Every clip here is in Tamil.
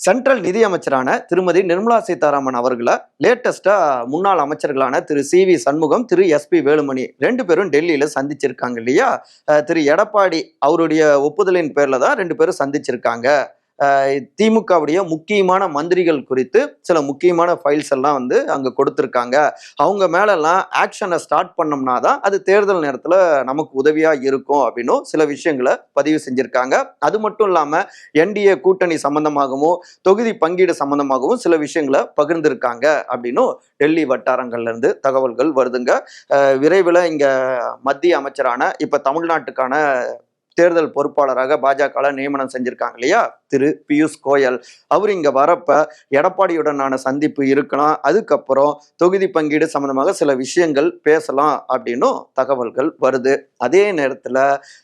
சென்ட்ரல் நிதி அமைச்சரான திருமதி நிர்மலா சீதாராமன் அவர்களை லேட்டஸ்டா முன்னாள் அமைச்சர்களான திரு சி வி சண்முகம் திரு எஸ்பி வேலுமணி ரெண்டு பேரும் டெல்லியில சந்திச்சிருக்காங்க இல்லையா? திரு எடப்பாடி அவருடைய ஒப்புதலின் பேர்ல தான் ரெண்டு பேரும் சந்திச்சிருக்காங்க. திமுகவுடைய முக்கியமான மந்திரிகள் குறித்து சில முக்கியமான ஃபைல்ஸ் எல்லாம் வந்து அங்கே கொடுத்துருக்காங்க. அவங்க மேலெல்லாம் ஆக்ஷனை ஸ்டார்ட் பண்ணோம்னா தான் அது தேர்தல் நேரத்தில் நமக்கு உதவியாக இருக்கும் அப்படின்னும் சில விஷயங்களை பதிவு செஞ்சுருக்காங்க. அது மட்டும் இல்லாமல் என்டிஏ கூட்டணி சம்பந்தமாகவும் தொகுதி பங்கீடு சம்பந்தமாகவும் சில விஷயங்களை பகிர்ந்திருக்காங்க அப்படின்னும் டெல்லி வட்டாரங்கள்லேருந்து தகவல்கள் வருதுங்க. விரைவில் இங்கே மத்திய அமைச்சரான இப்போ தமிழ்நாட்டுக்கான தேர்தல் பொறுப்பாளராக பாஜக நியமனம் செஞ்சிருக்காங்க இல்லையா? திரு பியூஷ் கோயல். அவர் இங்க வரப்ப எடப்பாடியுடனான சந்திப்பு இருக்கலாம். அதுக்கப்புறம் தொகுதி பங்கீடு சம்பந்தமாக சில விஷயங்கள் பேசலாம் அப்படின்னும் தகவல்கள் வருது. அதே நேரத்துல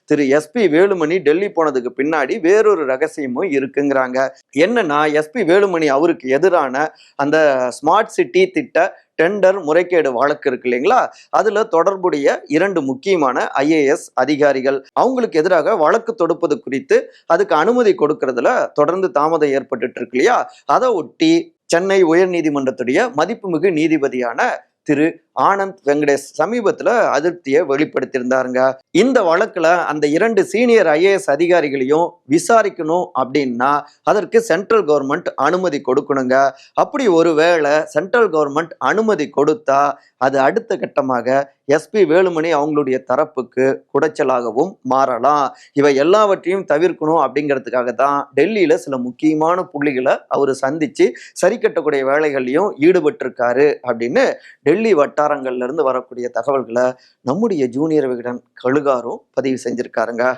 திரு எஸ்பி வேலுமணி டெல்லி போனதுக்கு பின்னாடி வேறொரு ரகசியமும் இருக்குங்கிறாங்க. என்னன்னா எஸ்பி வேலுமணி அவருக்கு எதிரான அந்த ஸ்மார்ட் சிட்டி திட்ட டெண்டர் முறைகேடு வழக்கு இருக்கு இல்லைங்களா? அதுல தொடர்புடைய இரண்டு முக்கியமான ஐஏஎஸ் அதிகாரிகள் அவங்களுக்கு எதிராக வழக்கு தொடுப்பது குறித்து அதுக்கு அனுமதி கொடுக்கறதுல தொடர்ந்து தாமதம் ஏற்பட்டு இருக்கு இல்லையா? அதை ஒட்டி சென்னை உயர்நீதிமன்றத்துடைய மதிப்புமிகு நீதிபதியான திரு ஆனந்த் வெங்கடேஷ் சமீபத்துல அதிருப்தியை வெளிப்படுத்தியிருந்தாருங்க. இந்த வழக்குல அந்த இரண்டு சீனியர் ஐஏஎஸ் அதிகாரிகளையும் விசாரிக்கணும் அப்படின்னா அதற்கு சென்ட்ரல் கவர்மெண்ட் அனுமதி கொடுக்கணுங்க. அப்படி ஒரு வேளை சென்ட்ரல் கவர்மெண்ட் அனுமதி கொடுத்தா அது அடுத்த கட்டமாக எஸ்பி வேலுமணி அவங்களுடைய தரப்புக்கு குடைச்சலாகவும் மாறலாம். இவை எல்லாவற்றையும் தவிர்க்கணும் அப்படிங்கிறதுக்காக தான் டெல்லியில சில முக்கியமான புள்ளிகளை அவர் சந்திச்சு சரி கட்டக்கூடிய வேலைகள்லையும் ஈடுபட்டிருக்காரு அப்படின்னு டெல்லி வட்டார இருந்து வரக்கூடிய தகவல்களை நம்முடைய ஜூனியர் விகடன் கழுகாரும் பதிவு செஞ்சிருக்காருங்க.